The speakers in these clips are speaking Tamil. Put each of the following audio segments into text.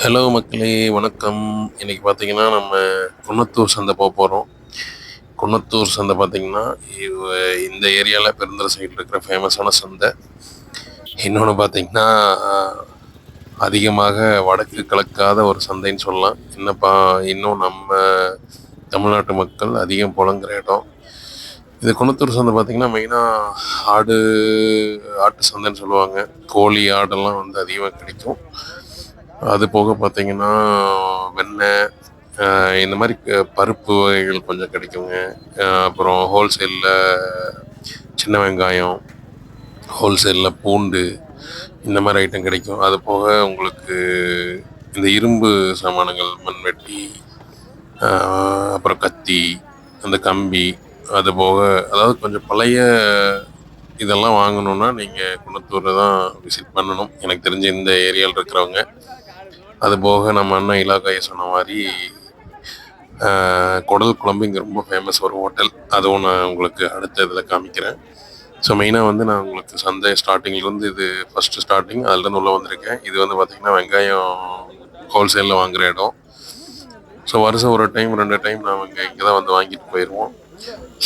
ஹலோ மக்களே வணக்கம். இன்னைக்கு பார்த்தீங்கன்னா நம்ம குன்னத்தூர் சந்தை போக போகிறோம் குன்னத்தூர் சந்தை பார்த்தீங்கன்னா இந்த ஏரியாவில் பெருந்தர சைடில் இருக்கிற ஃபேமஸான சந்தை. இன்னொன்று பார்த்தீங்கன்னா அதிகமாக வடக்கு கலக்காத ஒரு சந்தைன்னு சொல்லலாம். என்னப்பா இன்னும் நம்ம தமிழ்நாட்டு மக்கள் அதிகம் புலங்குற இடம். இது குணத்தூர் சந்தை பார்த்தீங்கன்னா மெயினாக ஆடு ஆட்டு சந்தைன்னு சொல்லுவாங்க. கோழி ஆடெல்லாம் வந்து அதிகமாக கிடைக்கும். அது போக பார்த்தீங்கன்னா வெண்ணெய் இந்த மாதிரி பருப்பு வகைகள் கொஞ்சம் கிடைக்குங்க. அப்புறம் ஹோல்சேலில் சின்ன வெங்காயம் ஹோல்சேலில் பூண்டு இந்த மாதிரி ஐட்டம் கிடைக்கும். அது போக உங்களுக்கு இந்த இரும்பு சாமானங்கள் மண்வெட்டி அப்புறம் கத்தி அந்த கம்பி அது போக அதாவது கொஞ்சம் பழைய இதெல்லாம் வாங்கணுன்னா நீங்கள் குணத்தூரை தான் விசிட் பண்ணணும். எனக்கு தெரிஞ்ச இந்த ஏரியாவில் இருக்கிறவங்க. அது போக நம்ம அண்ணன் இலாக்காயை சொன்ன மாதிரி குடல் குழம்பு இங்கே ரொம்ப ஃபேமஸ் ஒரு ஹோட்டல் அதுவும் நான் உங்களுக்கு அடுத்த இதில் காமிக்கிறேன். ஸோ மெயினாக வந்து நான் உங்களுக்கு சந்தை ஸ்டார்டிங்லேருந்து இது ஃபஸ்ட்டு ஸ்டார்டிங் அதுலேருந்து உள்ளே வந்திருக்கேன். இது வந்து பார்த்திங்கன்னா வெங்காயம் ஹோல்சேலில் வாங்குகிற இடம். ஸோ வருஷம் ஒரு டைம் ரெண்டு டைம் நான் இங்கே இங்கே தான் வந்து வாங்கிட்டு போயிடுவோம்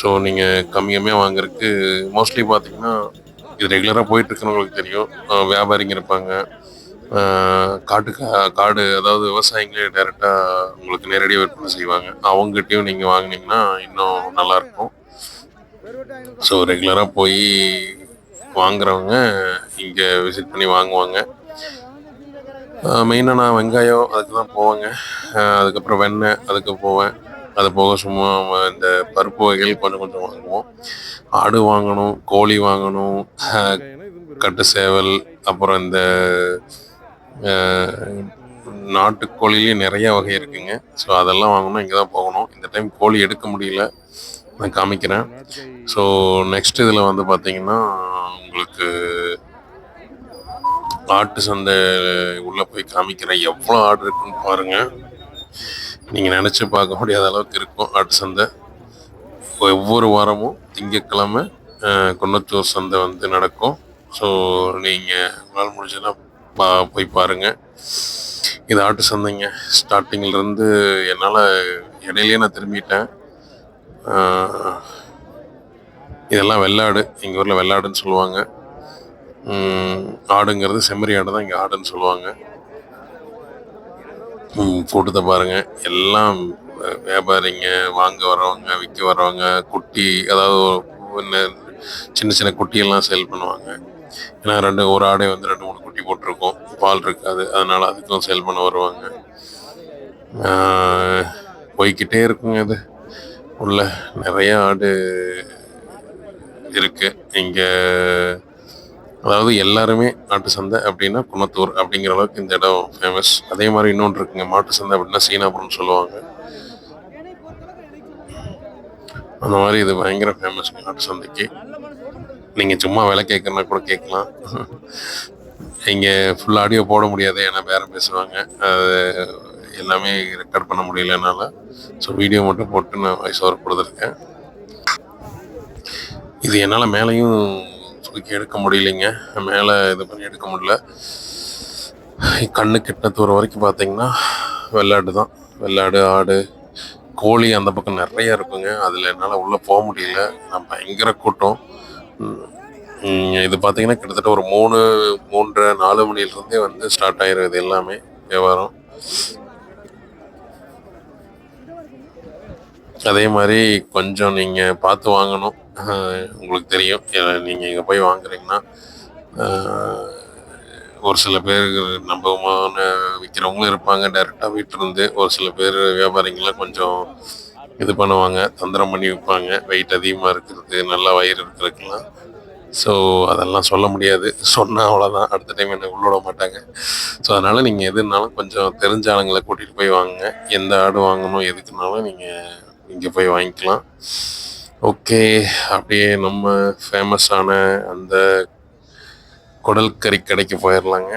ஸோ நீங்கள் கம்மி கம்மியாக வாங்குறதுக்கு மோஸ்ட்லி பார்த்தீங்கன்னா இது ரெகுலராக போயிட்டுருக்குன்னு உங்களுக்கு தெரியும். வியாபாரிங்க இருப்பாங்க. காட்டு கா- காடு அதாவது விவசாயிங்களே டைரெக்டாக உங்களுக்கு நேரடியாக விற்பனை செய்வாங்க. அவங்ககிட்டையும் நீங்கள் வாங்குனீங்கன்னா இன்னும் நல்லாயிருக்கும் ஸோ ரெகுலராக போய் வாங்குறவங்க இங்கே விசிட் பண்ணி வாங்குவாங்க. மெயினாக நான் வெங்காயம் அதுக்கு தான் போவேங்க அதுக்கப்புறம் வெண்ணெய் அதுக்கு போவேன். அது போக சும்மா இந்த பருப்பு வகைகள் கொஞ்சம் கொஞ்சம் வாங்குவோம். ஆடு வாங்கணும் கோழி வாங்கணும் கட்டு சேவல் அப்புறம் இந்த நாட்டுக்கோழிலேயே நிறைய வகை இருக்குங்க. ஸோ அதெல்லாம் வாங்கணும் இங்கே தான் போகணும். இந்த டைம் கோழி எடுக்க முடியல. நான் காமிக்கிறேன். ஸோ நெக்ஸ்ட் இதில் வந்து பார்த்தீங்கன்னா உங்களுக்கு ஆட்டு சந்தை உள்ளே போய் காமிக்கிறேன். எவ்வளோ ஆடு இருக்குன்னு பாருங்கள் நீங்கள் நினச்சி பார்க்க முடியாத அளவுக்கு இருக்கும் ஆட்டு சந்தை. ஒவ்வொரு வாரமும் திங்கக்கிழமை குன்னத்தூர் சந்தை வந்து நடக்கும். ஸோ நீங்கள் உங்களால் முடிஞ்சதுன்னா பா போய் பாருங்கள் இது ஆட்டு சந்தைங்க. ஸ்டார்டிங்கிலேருந்து என்னால் இடையிலேயே நான் திரும்பிட்டேன். இதெல்லாம் வெள்ளாடு. எங்கள் ஊரில் வெள்ளாடுன்னு சொல்லுவாங்க. ஆடுங்கிறது செம்மறி ஆடு தான் இங்கே ஆடுன்னு சொல்லுவாங்க. கூட்டத்தை பாருங்க. எல்லாம் வியாபாரிங்க வாங்க வரவங்க விற்க வரவங்க குட்டி அதாவது சின்ன சின்ன குட்டியெல்லாம் சேல் பண்ணுவாங்க. ஏன்னா ரெண்டு ஒரு ஆடை வந்து ரெண்டு மூணு குட்டி போட்டிருக்கோம். பால் இருக்காது. அதனால அதுக்கும் சேல் பண்ண வருவாங்க. போய்கிட்டே போய்க்கிட்டே இருக்குங்க இது. உள்ள நிறைய ஆடு இருக்கு. இங்கே அதாவது எல்லாருமே நாட்டு சந்தை அப்படின்னா குணத்தூர் அப்படிங்கிற அளவுக்கு இந்த இடம் ஃபேமஸ் அதே மாதிரி இன்னொன்று இருக்குங்க. மாட்டு சந்தை அப்படின்னா சீனாபுரம்னு சொல்லுவாங்க. அந்த மாதிரி இது பயங்கர ஃபேமஸ் நாட்டு சந்தைக்கு. நீங்கள் சும்மா விலை கேட்கறனா கூட கேட்கலாம். இங்கே ஃபுல் ஆடியோ போட முடியாது ஏன்னா பேரம் பேசுவாங்க. அது எல்லாமே ரெக்கார்ட் பண்ண முடியல என்னால். ஸோ வீடியோ மட்டும் போட்டு நான் வாய்ஸ் ஓவர் கொடுத்துருக்கேன். இது என்னால் மேலேயும் தூக்கி எடுக்க முடியலைங்க. மேலே இது பண்ணி எடுக்க முடியல. கண்ணு கிட்ட தூரம் வரைக்கும் பார்த்தீங்கன்னா வெள்ளாடு தான். வெள்ளாடு ஆடு கோழி அந்த பக்கம் நிறையா இருக்குங்க. அதில் என்னால் உள்ளே போக முடியல. நான் பயங்கர கூட்டம். இது பார்த்தீங்கன்னா கிட்டத்தட்ட ஒரு மூணு மூன்றரை நாலு மணிலேருந்தே வந்து ஸ்டார்ட் ஆகிருது எல்லாமே வியாபாரம். அதே மாதிரி கொஞ்சம் நீங்கள் பார்த்து வாங்கணும். உங்களுக்கு தெரியும். நீங்கள் இங்கே போய் வாங்குறீங்கன்னா ஒரு சில பேர் நம்பகமான விற்கிறவங்களும் இருப்பாங்க. டைரெக்டாக வீட்டிலேருந்து ஒரு சில பேர் வியாபாரிங்களாம் கொஞ்சம் இது பண்ணுவாங்க தந்திரம் பண்ணி விற்பாங்க வெயிட் அதிகமாக இருக்கிறது நல்லா வயிறு இருக்கிறதுக்கெல்லாம். ஸோ அதெல்லாம் சொல்ல முடியாது. சொன்னால் அவ்வளோதான் அடுத்த டைம் என்னை உள்ள விட மாட்டாங்க. ஸோ அதனால் நீங்கள் எதுனாலும் கொஞ்சம் தெரிஞ்ச ஆளுங்களை கூட்டிகிட்டு போய் வாங்குங்க. எந்த ஆடு வாங்கணும் எதுக்குனாலும் நீங்கள் இங்கே போய் வாங்கிக்கலாம். ஓகே அப்படியே நம்ம ஃபேமஸான அந்த குடல் கறி கடைக்கு போயிடலாங்க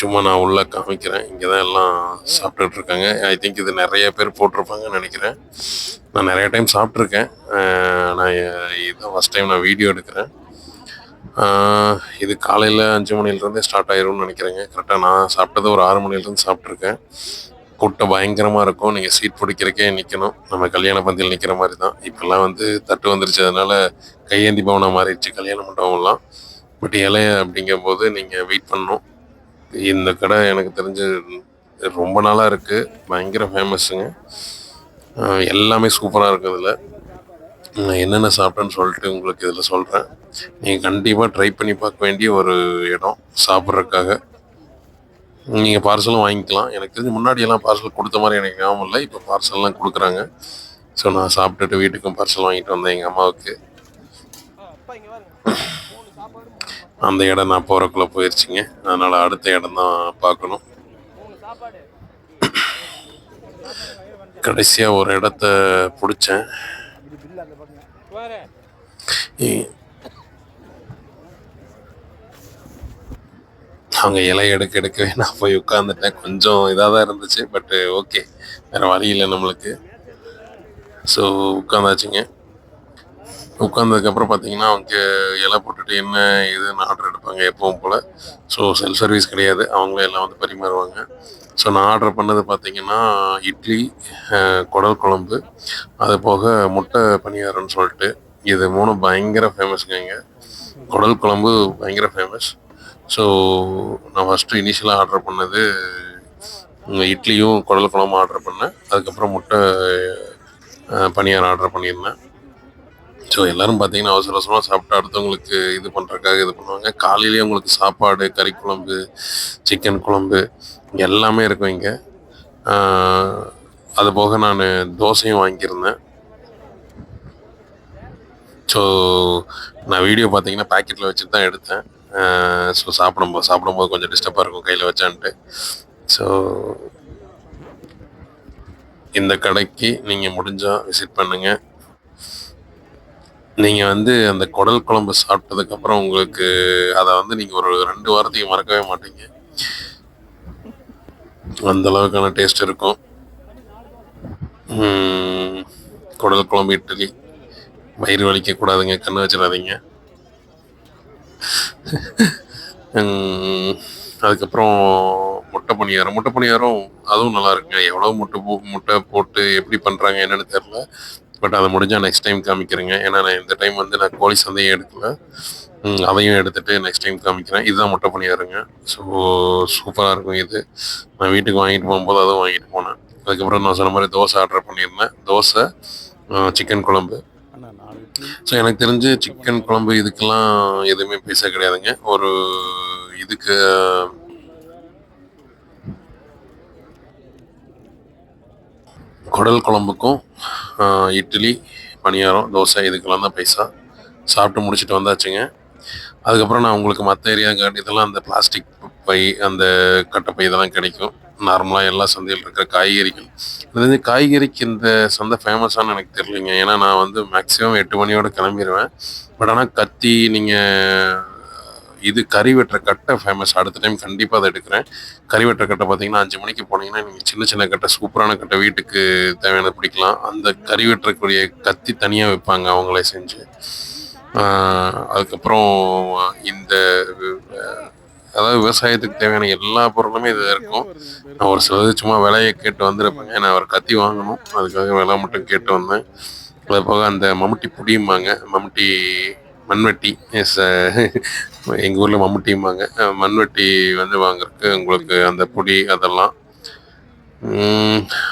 சும்மா நான் உள்ளே காமிக்கிறேன். இங்கே தான் எல்லாம் சாப்பிட்டுட்டு இருக்காங்க ஐ திங்க் இது நிறைய பேர் போட்டிருப்பாங்கன்னு நினைக்கிறேன். நான் நிறைய டைம் சாப்பிட்ருக்கேன் நான் இதுதான் ஃபஸ்ட் டைம் நான் வீடியோ எடுக்கிறேன். இது காலையில் அஞ்சு மணிலேருந்தே ஸ்டார்ட் ஆயிரும்னு நினைக்கிறேங்க. கரெக்டாக நான் சாப்பிட்டது ஒரு ஆறு மணிலேருந்து சாப்பிட்ருக்கேன் கூட்டம் பயங்கரமாக இருக்கும். நீங்கள் சீட் பிடிக்கிறக்கே நிற்கணும் நம்ம கல்யாண பந்தியில் நிற்கிற மாதிரி தான். இப்போல்லாம் வந்து தட்டு வந்துருச்சு அதனால் கையேந்தி பவனம் மாறிடுச்சு கல்யாண மண்டபம்லாம். பட் இலைய அப்படிங்கும்போது நீங்கள் வெயிட் பண்ணணும். இந்த கடை எனக்கு தெரிஞ்சு ரொம்ப நாளாக இருக்குது பயங்கர ஃபேமஸுங்க எல்லாமே சூப்பராக இருக்குது இதில். நான் என்னென்ன சாப்பிட்டேன்னு சொல்லிட்டு உங்களுக்கு இதில் சொல்கிறேன் நீங்கள் கண்டிப்பாக ட்ரை பண்ணி பார்க்க வேண்டிய ஒரு இடம் சாப்பிட்றதுக்காக. நீங்கள் பார்சலும் வாங்கிக்கலாம். எனக்கு தெரிஞ்சு முன்னாடியெல்லாம் பார்சல் கொடுத்த மாதிரி எனக்கு ஞாபகம் இல்லை. இப்போ பார்சல்லாம் கொடுக்குறாங்க. ஸோ நான் சாப்பிட்டுட்டு வீட்டுக்கும் பார்சல் வாங்கிட்டு வந்தேன் எங்கள் அம்மாவுக்கு. அந்த இடம் நான் போகிறக்குள்ளே போயிடுச்சுங்க அதனால் அடுத்த இடம் தான் பார்க்கணும். கடைசியாக ஒரு இடத்த பிடிச்சேன். அங்கே அவங்க இலை எடுக்க எடுக்கவே நான் போய் உட்காந்துட்டேன் கொஞ்சம் இதாக தான் இருந்துச்சு பட்டு ஓகே. வேறு வழி இல்லை நம்மளுக்கு. ஸோ உட்காந்தாச்சுங்க. உட்காந்ததுக்கப்புறம் பார்த்தீங்கன்னா அவங்க இலை போட்டுட்டு என்ன இதுன்னு ஆர்டர் எடுப்பாங்க எப்பவும் போல். ஸோ செல்ஃப் சர்வீஸ் கிடையாது. அவங்களே எல்லாம் வந்து பரிமாறுவாங்க. ஸோ நான் ஆர்டர் பண்ணது பார்த்தீங்கன்னா இட்லி குடல் குழம்பு. அது போக முட்டை பணியாரம்னு சொல்லிட்டு. இது மூணும் பயங்கர ஃபேமஸ்ங்க இங்கே. குடல் குழம்பு பயங்கர ஃபேமஸ் ஸோ நான் ஃபஸ்ட்டு இனிஷியலாக ஆர்டர் பண்ணது இட்லியும் குடல் குழம்பும் ஆர்டர் பண்ணேன். அதுக்கப்புறம் முட்டை பணியாரம் ஆர்டர் பண்ணியிருந்தேன். ஸோ எல்லாரும் பார்த்தீங்கன்னா அவசர அவசரமாக சாப்பிட்டு அடுத்தவங்களுக்கு இது பண்ணுறதுக்காக இது பண்ணுவாங்க. காலையிலேயே உங்களுக்கு சாப்பாடு கறி குழம்பு சிக்கன் குழம்பு எல்லாமே இருக்கும் இங்கே. அது போக நான் தோசையும் வாங்கியிருந்தேன். ஸோ நான் வீடியோ பார்த்தீங்கன்னா பேக்கெட்டில் வச்சுட்டு தான் எடுத்தேன். ஸோ சாப்பிடும்போது சாப்பிடும்போது கொஞ்சம் டிஸ்டர்பாக இருக்கும் கையில் வச்சான்ட்டு. ஸோ இந்த கடைக்கு நீங்கள் முடிஞ்சால் விசிட் பண்ணுங்கள் நீங்கள் வந்து அந்த குடல் குழம்பு சாப்பிட்டதுக்கப்புறம் உங்களுக்கு அதை வந்து நீங்கள் ஒரு ரெண்டு வாரத்துக்கு மறக்கவே மாட்டீங்க. அந்த அளவுக்கான டேஸ்ட் இருக்கும். குடல் குழம்பு இட்லி. வயிறு வலிக்க கூடாதுங்க கண்ணு வச்சிடாதீங்க. அதுக்கப்புறம் முட்டை பணியாரம். முட்டை பணியாரம் அதுவும் நல்லா இருக்குங்க. எவ்வளோ முட்டை போ முட்டை போட்டு எப்படி பண்ணுறாங்க என்னன்னு தெரில பட் அதை முடிஞ்சால் நெக்ஸ்ட் டைம் காமிக்கிறேங்க. ஏன்னா நான் இந்த டைம் வந்து நான் கோழி சந்தையும் எடுக்கல. அதையும் எடுத்துட்டு நெக்ஸ்ட் டைம் காமிக்கிறேன். இதுதான் முட்டை பணியாருங்க. ஸோ சூப்பராக இருக்கும் இது. நான் வீட்டுக்கு வாங்கிட்டு போகும்போது அதுவும் வாங்கிட்டு போனேன். அதுக்கப்புறம் நான் சொன்ன மாதிரி தோசை ஆர்டர் பண்ணியிருந்தேன். தோசை சிக்கன் குழம்பு. ஸோ எனக்கு தெரிஞ்சு சிக்கன் குழம்பு இதுக்கெல்லாம் எதுவுமே பேச கிடையாதுங்க. ஒரு இதுக்கு குடல் குழம்புக்கும் இட்லி பணியாரம் தோசை இதுக்கெல்லாம் தான் பைசா. சாப்பிட்டு முடிச்சுட்டு வந்தாச்சுங்க. அதுக்கப்புறம் நான் உங்களுக்கு மற்ற ஏரியா காட்டி இதெல்லாம் அந்த பிளாஸ்டிக் பை அந்த கட்டப்பை இதெல்லாம் கிடைக்கும். நார்மலாக எல்லா சந்தையில் இருக்கிற காய்கறிகள். இது வந்து காய்கறிக்கு இந்த சந்தை ஃபேமஸானு எனக்கு தெரியலைங்க. ஏன்னா நான் வந்து மேக்ஸிமம் எட்டு மணியோட கிளம்பிடுவேன் பட் ஆனால் கத்தி நீங்கள் இது கறி வெட்டுற கட்டை ஃபேமஸ் அடுத்த டைம் கண்டிப்பாக அதை எடுக்கிறேன். கறி வெட்டுற கட்டை பார்த்தீங்கன்னா அஞ்சு மணிக்கு போனீங்கன்னா நீங்கள் சின்ன சின்ன கட்டை சூப்பரான கட்டை வீட்டுக்கு தேவையானது பிடிக்கலாம். அந்த கறி வெட்டுறக்கூடிய கத்தி தனியாக வைப்பாங்க அவங்களே செஞ்சு. அதுக்கப்புறம் இந்த அதாவது விவசாயத்துக்கு தேவையான எல்லா பொருளுமே இது இருக்கும். நான் ஒரு சிலது சும்மா விலையை கேட்டு வந்திருப்பேங்க. நான் ஒரு கத்தி வாங்கணும். அதுக்காக விலை மட்டும் கேட்டு வந்தேன். அது போக அந்த மம்முட்டி புடியும்பாங்க. மம்முட்டி மண்வெட்டி. எஸ் எங்கள் ஊரில் மம்முட்டிம்பாங்க. மண்வெட்டி வந்து வாங்குறதுக்கு உங்களுக்கு அந்த பொடி அதெல்லாம்.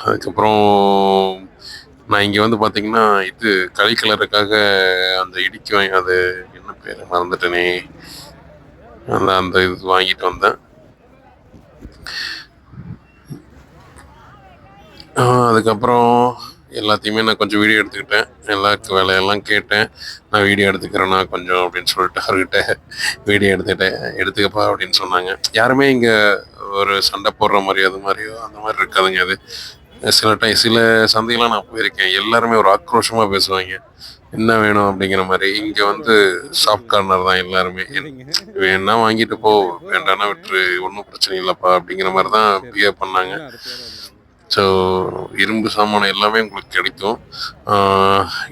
அதுக்கப்புறம் நான் இங்கே வந்து பார்த்தீங்கன்னா இது களி கலருக்காக அந்த இடிக்கு வாங்கி அது என்ன பேர் மறந்துட்டேனே. அந்த அந்த இது வாங்கிட்டு வந்தேன். அதுக்கப்புறம் எல்லாத்தையுமே நான் கொஞ்சம் வீடியோ எடுத்துக்கிட்டேன். எல்லாருக்கு வேலையெல்லாம் கேட்டேன். நான் வீடியோ எடுத்துக்கிறேன்னா கொஞ்சம் அப்படின்னு சொல்லிட்டு அவர்கிட்ட வீடியோ எடுத்துக்கிட்டேன். எடுத்துக்கப்பா அப்படின்னு சொன்னாங்க. யாருமே இங்கே ஒரு சண்டை போடுற மாதிரி அது மாதிரியோ அந்த மாதிரி இருக்காதுங்க. அது சில டைம் சில சந்தையெல்லாம் நான் போயிருக்கேன். எல்லாருமே ஒரு ஆக்ரோஷமாக பேசுவாங்க. என்ன வேணும் அப்படிங்கிற மாதிரி. இங்கே வந்து சாஃப்ட் கார்னர் தான் எல்லாருமே. வேணா வாங்கிட்டு போ வேண்டாம்னா விட்டுரு. ஒன்றும் பிரச்சனை இல்லைப்பா அப்படிங்கிற மாதிரி தான் பிஹேவ் பண்ணாங்க. ஸோ இரும்பு சாமானம் எல்லாமே உங்களுக்கு கிடைக்கும்.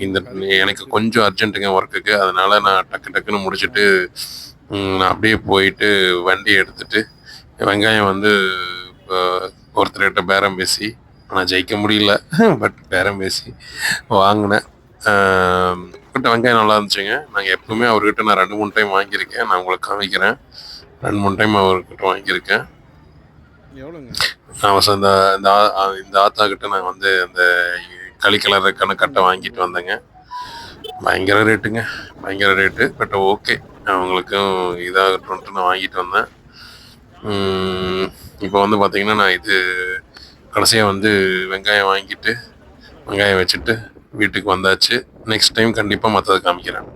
இந்த எனக்கு கொஞ்சம் அர்ஜென்ட்டுங்க ஒர்க்குக்கு அதனால் நான் டக்கு டக்குன்னு முடிச்சுட்டு நான் அப்படியே போயிட்டு வண்டி எடுத்துட்டு வெங்காயம் வந்து இப்போ ஒருத்தர்கிட்ட பேரம் பேசி ஆனால் ஜெயிக்க முடியல பட் பேரம் பேசி வாங்கினேன். கிட்ட வெங்காயம் நல்லா இருந்துச்சுங்க. நாங்கள் எப்பவுமே அவர்கிட்ட நான் ரெண்டு மூணு டைம் வாங்கியிருக்கேன். நான் உங்களுக்கு காமிக்கிறேன். ரெண்டு மூணு டைம் அவர்கிட்ட வாங்கியிருக்கேன். எவ்வளோங்க? நான் இந்த இந்த இந்த ஆத்தா கிட்ட நான் வந்து அந்த களி கலருக்கான கட்டை வாங்கிட்டு வந்தேங்க. பயங்கர ரேட்டுங்க பயங்கர ரேட்டு பட் ஓகே அவங்களுக்கும் இதாகட்டும்ட்டு நான் வாங்கிட்டு வந்தேன். இப்போ வந்து பார்த்தீங்கன்னா நான் இது கடைசியாக வந்து வெங்காயம் வாங்கிட்டு வெங்காயம் வச்சுட்டு வீட்டுக்கு வந்தாச்சு. நெக்ஸ்ட் டைம் கண்டிப்பாக மற்றதை காமிக்கிறேன்.